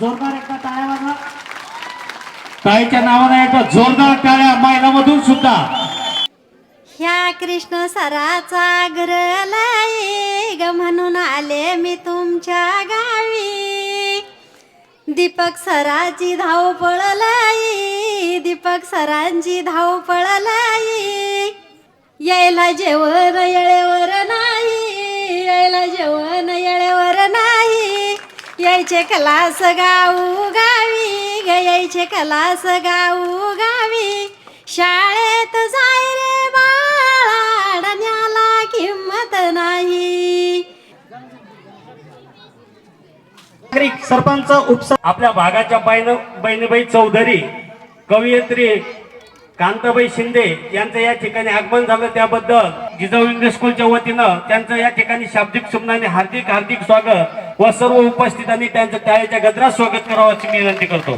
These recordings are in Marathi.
जोरदार एकदा टाळ्या वाजवा ताईच्या नावाने एकदा जोरदार टाळ्या महिलामधून सुद्धा. ह्या कृष्ण सराचा ग्रलय ग म्हणून आले मी तुमच्या गावी. दीपक सराची धाव पळलाई दीपक सरांची धाव पळलाई यायला जेवण येळेवर नाही यायला जेवण यायचे कलास गाऊ गावी ग यायचे कलास गाऊ गावी. शाळेत जाय रे बाळा अडण्याला किंमत नाही. नागरिक सरपंच उपस आपल्या भागाच्या बहिण बहिणीबाई चौधरी कवयित्री कांताबाई शिंदे यांचं या ठिकाणी आगमन झालं त्याबद्दल जिजाऊ इंग्लिश स्कूलच्या वतीनं त्यांचं या ठिकाणी शाब्दिक सुमनाने हार्दिक हार्दिक स्वागत. व सर्व उपस्थितांनी त्यांचं टाळ्याच्या गजरात स्वागत करावं अशी मी विनंती करतो.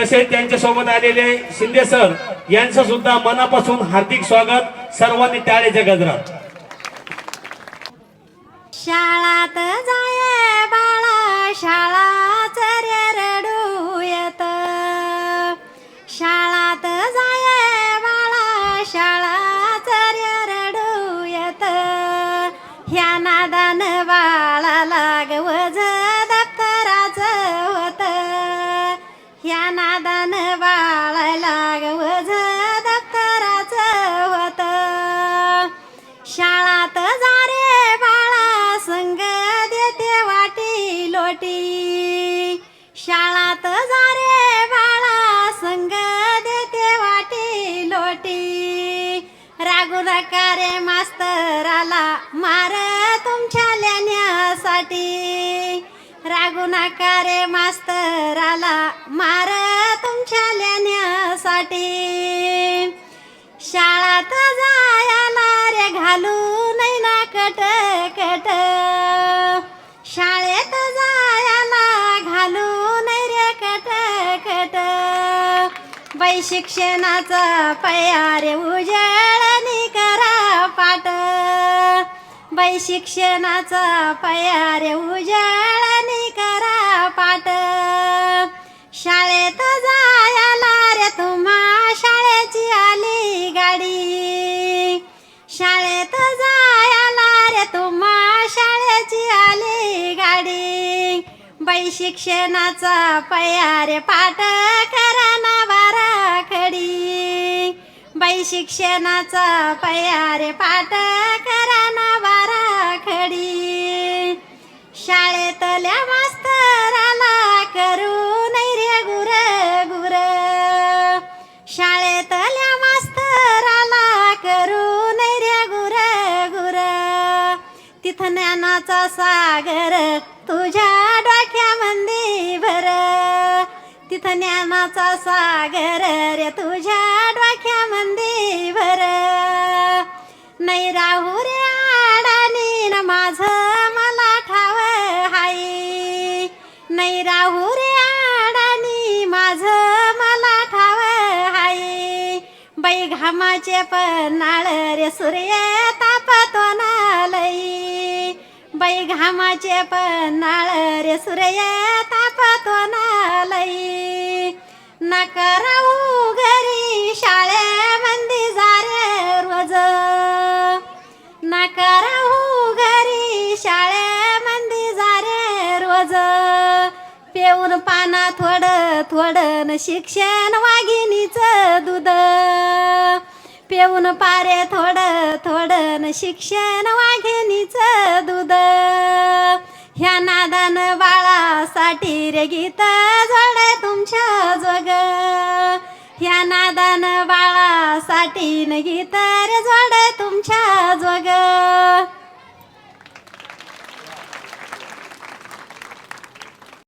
तसेच त्यांच्यासोबत आलेले शिंदे सर यांचं सुद्धा मनापासून हार्दिक स्वागत सर्वांनी त्याळेच्या गजरात. शाळात जाय बाळा शाळाच रे रडू येत. शाळात जाय बाळा शाळाच रे रडू येत. ह्या नादा मन बाळा लागवज दप्तराचं होत शाळात जा रे बाळा संग देते वाटी लोटी. शाळात जा रे बाळा संग देते वाटी लोटी. रागू नका रे मास्तराला मार तुमच्या लेण्यासाठी. रागू नका रे मास्तराला मार तुमच्या शाळात जायला रे घालू नाही ना कट कट शाळेत जायला घालू नाही रे कट कट बाई शिक्षणाचा पया रे उजळणी करा पाट. बाई शिक्षणाचा पया रे उजळणी करा पाट. शाळेत जायला रे तुम्हा शाळेची आली गाडी. बाई शिक्षणाचा पया रे पाठ करा ना बारा खडी. बाई शिक्षणाचा पया रे पाठ करा ना बारा खडी. शाळेतल्या ज्ञानाचा सागर तुझ्या डोक्यामंदी भर. तिथं ज्ञानाचा सागर रे तुझ्या डोक्यामंदी भर. नाही राहू रे आडानी न माझं मला ठाव हाय नाही राहू रे आडानी माझं मला ठाव हाय बाई घामाचे पन्हाळ रे सूर्य तापत घामाचे पन्हाळ रे सूर्य तापतो नालई. नका राहू घरी शाळेमंदी जा रे रोज. नका राहू घरी शाळेमंदी जा रोज. पेऊन पाना थोडं थोडं न शिक्षण वाघिणीचं पेऊन पारे थोडं थोडं न शिक्षण वाघिणीचं दूध. ह्या नादान बाळासाठी रे गीत जोड तुमच्या जोग. ह्या नादान बाळासाठी न गीत रे जोड तुमच्या